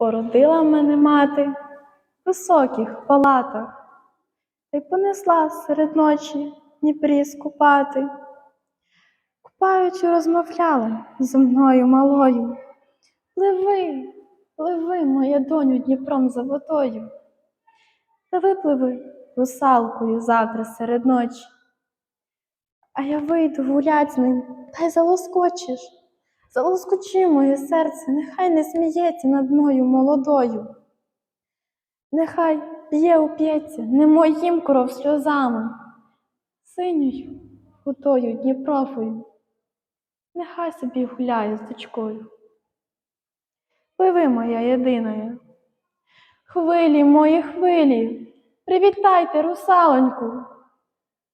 Породила мене мати в високих палатах, та й понесла серед ночі Дніпрі скупати. Купаючи, розмовляла зі мною малою. Пливи, пливи, моя доню, Дніпром за водою. Та випливи русалкою завтра серед ночі. А я вийду гулять з ним, та й залоскочиш. Залоскочи моє серце, нехай не сміється над мною молодою. Нехай п'є уп'ється не моїм кров сльозами, синьою худою Дніпровою. Нехай собі гуляє з дочкою. Пливи, моя єдиная, хвилі, мої хвилі, привітайте русалоньку.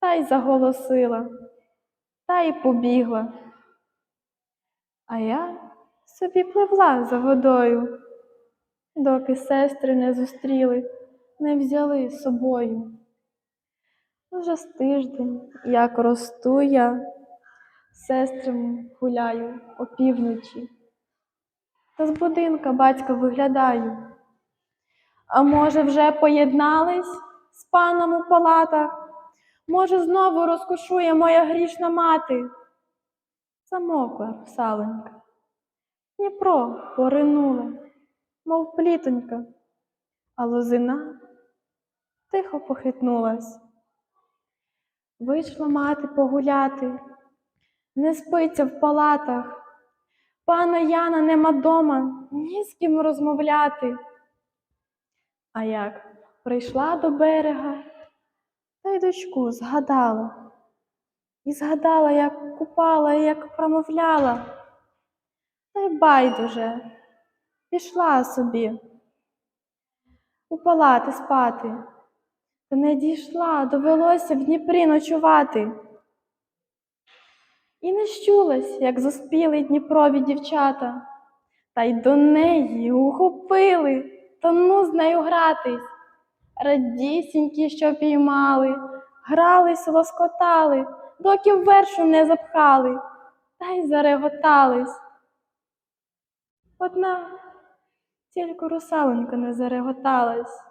Та й заголосила, та й побігла. А я собі пливла за водою, доки сестри не зустріли, не взяли з собою. Вже з тиждень, як росту я, з сестрами гуляю опівночі, та з будинка батька виглядаю. А може, вже поєднались з паном у палатах? Може, знову розкошує моя грішна мати? Замовкла русаленька. Дніпро поринула, мов плітонька, а лозина тихо похитнулась. Вийшла мати погуляти, не спиться в палатах. Пана Яна нема дома, ні з ким розмовляти. А як прийшла до берега, та й дочку згадала. І згадала, як купала і як промовляла. Та й байдуже, пішла собі у палати спати, та не дійшла, довелося в Дніпрі ночувати. І не щулась, як заспіли Дніпрові дівчата, та й до неї ухопили, та ну з нею гратись. Радісінькі, що піймали, грались, лоскотали, доки в вершу не запхали, та й зареготались. Одна тільки русалонька не зареготалась.